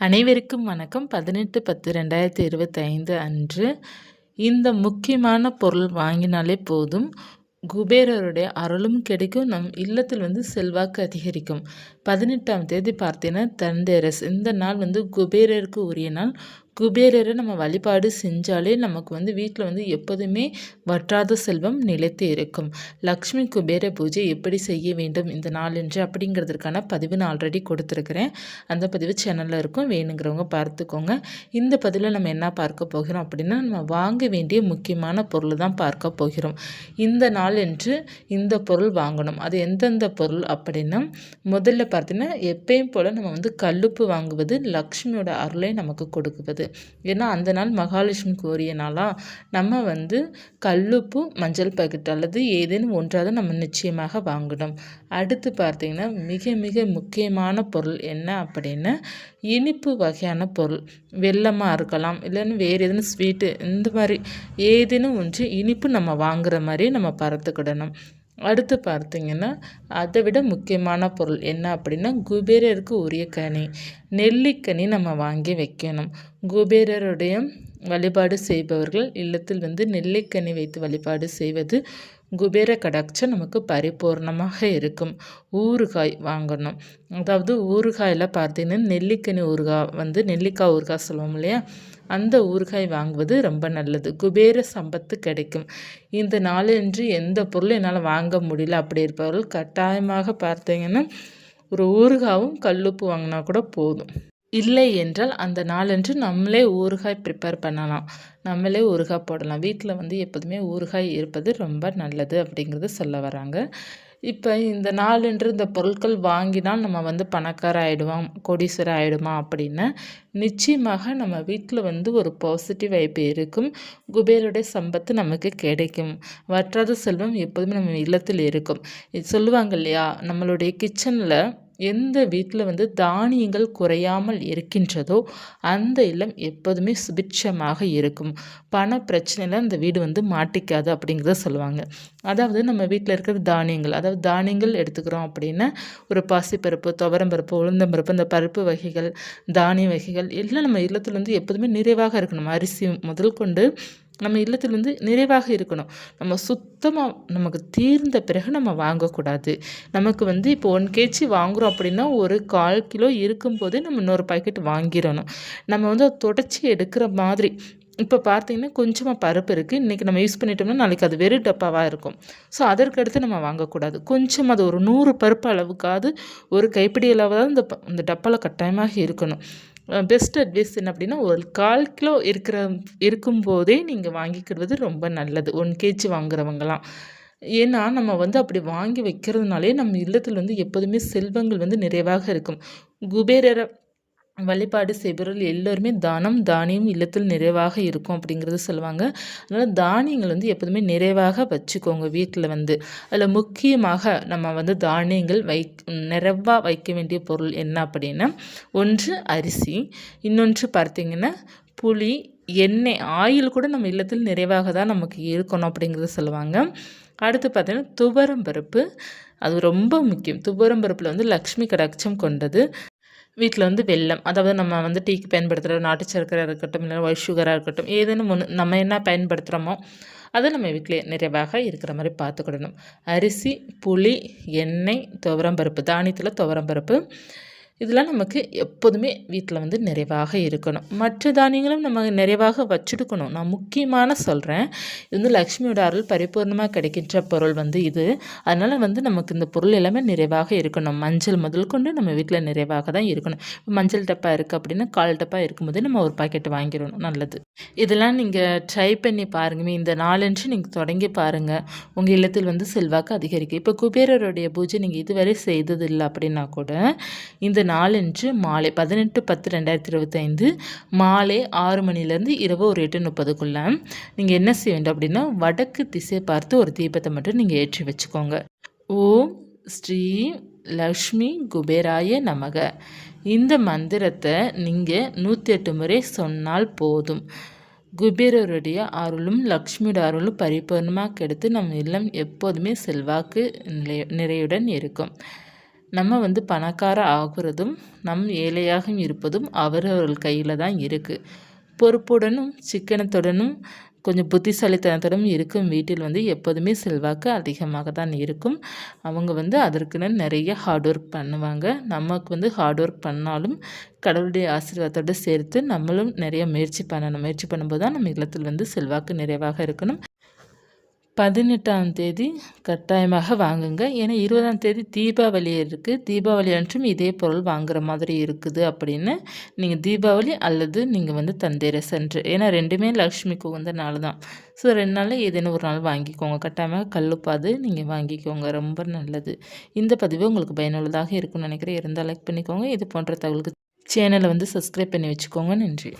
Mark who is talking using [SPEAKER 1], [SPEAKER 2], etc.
[SPEAKER 1] அனைவருக்கும் வணக்கம். பதினெட்டு பத்து ரெண்டாயிரத்தி இருபத்தைந்து அன்று இந்த முக்கியமான பொருள் வாங்கினாலே போதும். குபேரருடைய அருளும் கிடைக்கும். நம் இல்லத்தில் வந்து செல்வாக்கு அதிகரிக்கும். பதினெட்டாம் தேதி பார்த்தீங்கன்னா தண்டேரஸ் இந்த நாள் வந்து குபேரருக்கு உரிய நாள். குபேரரை நம்ம வழிபாடு செஞ்சாலே நமக்கு வந்து வீட்டில் வந்து எப்போதுமே வற்றாத செல்வம் நிலைத்து இருக்கும். லக்ஷ்மி குபேர பூஜை எப்படி செய்ய வேண்டும் இந்த நாளென்று அப்படிங்கிறதுக்கான பதிவு நான் ஆல்ரெடி கொடுத்துருக்குறேன். அந்த பதிவு சேனலில் இருக்கும். வேணுங்கிறவங்க பார்த்துக்கோங்க. இந்த பதிவில் நம்ம என்ன பார்க்க போகிறோம் அப்படின்னா நம்ம வாங்க வேண்டிய முக்கியமான பொருள் தான் பார்க்க போகிறோம். இந்த நாள் என்று இந்த பொருள் வாங்கணும். அது எந்தெந்த பொருள் அப்படின்னா முதல்ல பார்த்தீங்கன்னா எப்பயும் போல் நம்ம வந்து கல்லுப்பு வாங்குவது லக்ஷ்மியோட அருளை நமக்கு கொடுக்குவது. ஏன்னா அந்த நாள் மகாலட்சுமி கோரிய நாளாக நம்ம வந்து கல்லுப்பு மஞ்சள் பாக்கெட் அல்லது ஏதேனும் ஒன்றாவது நம்ம நிச்சயமாக வாங்கணும். அடுத்து பார்த்திங்கன்னா மிக மிக முக்கியமான பொருள் என்ன அப்படின்னா இனிப்பு வகையான பொருள். வெள்ளமாக இருக்கலாம் இல்லைன்னு வேறு எதுவும் ஸ்வீட்டு இந்த மாதிரி ஏதேனும் ஒன்று இனிப்பு நம்ம வாங்குற மாதிரி நம்ம பறத்துக்கிடணும். அடுத்து பார்த்திங்கன்னா அதை விட முக்கியமான பொருள் என்ன அப்படின்னா குபேரருக்கு உரிய கனி. நெல்லிக்கனி நம்ம வாங்கி வைக்கணும். குபேரருடைய வழிபாடு செய்பவர்கள் இல்லத்தில் வந்து நெல்லிக்கனி வைத்து வழிபாடு செய்வது குபேர கடாட்சம் நமக்கு பரிபூர்ணமாக இருக்கும். ஊறுகாய் வாங்கணும். அதாவது ஊறுகாயில் பார்த்தீங்கன்னா நெல்லிக்கனி ஊறுகாய் வந்து நெல்லிக்காய் ஊறுகாய் சொல்லுவோம் இல்லையா? அந்த ஊறுகாய் வாங்குவது ரொம்ப நல்லது. குபேர சம்பத்து கிடைக்கும். இந்த நாளன்று எந்த பொருளும் என்னால் வாங்க முடியல அப்படி இருப்பவர்கள் கட்டாயமாக பார்த்தீங்கன்னா ஒரு ஊறுகாவும் கல்லுப்பு வாங்கினா கூட போதும். இல்லை என்றால் அந்த நாளன்று நம்மளே ஊறுகாய் ப்ரிப்பேர் பண்ணலாம். நம்மளே ஊறுகாய் போடலாம். வீட்டில் வந்து எப்போதுமே ஊறுகாய் இருப்பது ரொம்ப நல்லது அப்படிங்கிறது சொல்ல வராங்க. இப்போ இந்த நாளன்று இந்த பொருட்கள் வாங்கினால் நம்ம வந்து பணக்கார ஆகிடுவோம் கோடீஸ்வரர் ஆகிடுமா அப்படின்னு நிச்சயமாக நம்ம வீட்டில் வந்து ஒரு பாசிட்டிவ் வைப்பு இருக்கும். குபேருடைய சம்பத்து நமக்கு கிடைக்கும். வற்றாத செல்வம் எப்போதுமே நம்ம இல்லத்தில் இருக்கும். சொல்லுவாங்க இல்லையா? நம்மளுடைய கிச்சனில் எந்த வீட்டில் வந்து தானியங்கள் குறையாமல் இருக்கின்றதோ அந்த இல்லம் எப்போதுமே சுபிட்சமாக இருக்கும். பண பிரச்சனையில் அந்த வீடு வந்து மாட்டிக்காது அப்படிங்கிறத சொல்லுவாங்க. அதாவது நம்ம வீட்டில் இருக்கிற தானியங்கள் அதாவது தானியங்கள் எடுத்துக்கிறோம் அப்படின்னா ஒரு பாசிப்பருப்பு துவரம்பருப்பு உளுந்தம்பருப்பு இந்த பருப்பு வகைகள் தானிய வகைகள் எல்லாம் நம்ம இல்லத்தில் வந்து எப்போதுமே நிறைவாக இருக்கணும். அரிசி முதல் கொண்டு நம்ம இல்லத்தில் வந்து நிறைவாக இருக்கணும். நம்ம சுத்தமாக நமக்கு தீர்ந்த பிறகு நம்ம வாங்கக்கூடாது. நமக்கு வந்து இப்போ ஒன் கேஜி வாங்குகிறோம் அப்படின்னா ஒரு கால் கிலோ இருக்கும்போதே நம்ம இன்னொரு பாக்கெட் வாங்கிடணும். நம்ம வந்து தொடச்சி எடுக்கிற மாதிரி. இப்போ பார்த்தீங்கன்னா கொஞ்சமாக பருப்பு இருக்குது இன்றைக்கி நம்ம யூஸ் பண்ணிட்டோம்னா நாளைக்கு அது வெறும் டப்பாவாக இருக்கும். ஸோ அதற்கடுத்து நம்ம வாங்கக்கூடாது. கொஞ்சம் அது ஒரு நூறு பருப்பு அளவுக்காவது ஒரு கைப்பிடி அளவாவது இந்த இந்த டப்பாவில் கட்டாயமாக இருக்கணும். பெஸ்ட் அட்வைஸ் என்ன அப்படின்னா ஒரு கால் கிலோ இருக்கிற இருக்கும்போதே நீங்கள் வாங்கிக்கிறது ரொம்ப நல்லது. ஒன் கேஜி வாங்குறவங்கலாம். ஏன்னா நம்ம வந்து அப்படி வாங்கி வைக்கிறதுனாலே நம்ம இல்லத்தில் வந்து எப்போதுமே செல்வங்கள் வந்து நிறைவாக இருக்கும். குபேரரை வழிபாடு செய்பவர்கள் எல்லோருமே தானம் தானியம் இல்லத்தில் நிறைவாக இருக்கும் அப்படிங்கிறது சொல்லுவாங்க. அதனால் தானியங்கள் வந்து எப்போதுமே நிறைவாக வச்சுக்கோங்க வீட்டில் வந்து. அதில் முக்கியமாக நம்ம வந்து தானியங்கள் வை நிறைவாக வைக்க வேண்டிய பொருள் என்ன அப்படின்னா ஒன்று அரிசி இன்னொன்று பார்த்திங்கன்னா புளி எண்ணெய் ஆயில் கூட நம்ம இல்லத்தில் நிறைவாக தான் நமக்கு இருக்கணும் அப்படிங்கிறத சொல்லுவாங்க. அடுத்து பார்த்திங்கன்னா துவரம் பருப்பு. அது ரொம்ப முக்கியம். துவரம் பருப்பில் வந்து லக்ஷ்மி கடாட்சம் கொண்டது. வீட்டில் வந்து வெல்லம். அதாவது நம்ம வந்து டீக்கு பயன்படுத்துகிற நாட்டு சர்க்கரை இருக்கட்டும் இல்லை ஒயிட் சுகராக இருக்கட்டும் ஏதேனும் ஒன்று நம்ம என்ன பயன்படுத்துகிறோமோ அதை நம்ம வீட்டிலே நிறைவாக இருக்கிற மாதிரி பார்த்துக்கிடணும். அரிசி புளி எண்ணெய் துவரம்பருப்பு தானியத்தில் துவரம்பருப்பு. இதெல்லாம் நமக்கு எப்போதுமே வீட்டில் வந்து நிறைவாக இருக்கணும். மற்ற தானியங்களும் நம்ம நிறைவாக வச்சுடுக்கணும். நான் முக்கியமான சொல்கிறேன் இது வந்து லக்ஷ்மியோட அருள் பரிபூர்ணமாக கிடைக்கின்ற பொருள் வந்து இது. அதனால் வந்து நமக்கு இந்த பொருள் எல்லாமே நிறைவாக இருக்கணும். மஞ்சள் முதல் கொண்டு நம்ம வீட்டில் நிறைவாக தான் இருக்கணும். மஞ்சள் டப்பா இருக்குது அப்படின்னா கால் டப்பா இருக்கும்போது நம்ம ஒரு பாக்கெட் வாங்கிடணும். நல்லது. இதெல்லாம் நீங்கள் ட்ரை பண்ணி பாருங்கமே. இந்த நாலஞ்சு நீங்கள் தொடங்கி பாருங்கள் உங்கள் இல்லத்தில் வந்து செல்வாக்கு அதிகரிக்கும். இப்போ குபேரருடைய பூஜை நீங்கள் இதுவரை செய்ததில்லை அப்படின்னா கூட இந்த நாளன்று மாலை பதினெட்டு பத்து ரெண்டாயிரத்தி இருபத்தைந்து மாலை ஆறு மணிலேருந்து இரவு ஒரு எட்டு முப்பதுக்குள்ளே. நீங்கள் என்ன செய்ய வேண்டும் அப்படின்னா வடக்கு திசை பார்த்து ஒரு தீபத்தை மட்டும் நீங்கள் ஏற்றி வச்சுக்கோங்க. ஓம் ஸ்ரீ லக்ஷ்மி குபேராய நமக. இந்த மந்திரத்தை நீங்கள் நூற்றி எட்டு முறை சொன்னால் போதும். குபேரருடைய அருளும் லக்ஷ்மியோட அருளும் பரிபூர்ணமாக கெடுத்து நம்ம இல்லம் எப்போதுமே செல்வாக்கு நிறையுடன் இருக்கும். நம்ம வந்து பணக்கார ஆகுறதும் நம் ஏழையாக இருப்பதும் அவரவர்கள் கையில் தான் இருக்குது பொறுப்புடனும் சிக்கனத்துடனும் கொஞ்சம் புத்திசாலித்தனத்துடன் இருக்கும் வீட்டில் வந்து எப்போதுமே செல்வாக்கு அதிகமாக தான் இருக்கும். அவங்க வந்து அதற்குன்னு நிறைய ஹார்ட் ஒர்க் பண்ணுவாங்க. நமக்கு வந்து ஹார்ட் ஒர்க் பண்ணாலும் கடவுளுடைய ஆசீர்வாதத்தோடு சேர்த்து நம்மளும் நிறைய முயற்சி பண்ணணும். முயற்சி பண்ணும்போது தான் நம்ம இல்லத்தில் வந்து செல்வாக்கு நிறைவாக இருக்கணும். பதினெட்டாம் தேதி கட்டாயமாக வாங்குங்க. ஏன்னா இருபதாம் தேதி தீபாவளி இருக்குது தீபாவளி அன்றும் இதே பொருள் வாங்குகிற மாதிரி இருக்குது அப்படின்னு நீங்கள் தீபாவளி அல்லது நீங்கள் வந்து தந்தேரஸ் அன்று ஏன்னா ரெண்டுமே லக்ஷ்மிக்கு உகந்த நாள் தான். ஸோ ரெண்டு நாளில் ஏதேனும் ஒரு நாள் வாங்கிக்கோங்க. கட்டாயமாக கல்லுப்பாது நீங்கள் வாங்கிக்கோங்க. ரொம்ப நல்லது. இந்த பதிவு உங்களுக்கு பயனுள்ளதாக இருக்கும்னு நினைக்கிறேன். இருந்தால் லைக் பண்ணிக்கோங்க. இது போன்ற தகவலுக்கு சேனலை வந்து சப்ஸ்கிரைப் பண்ணி வச்சுக்கோங்க. நன்றி.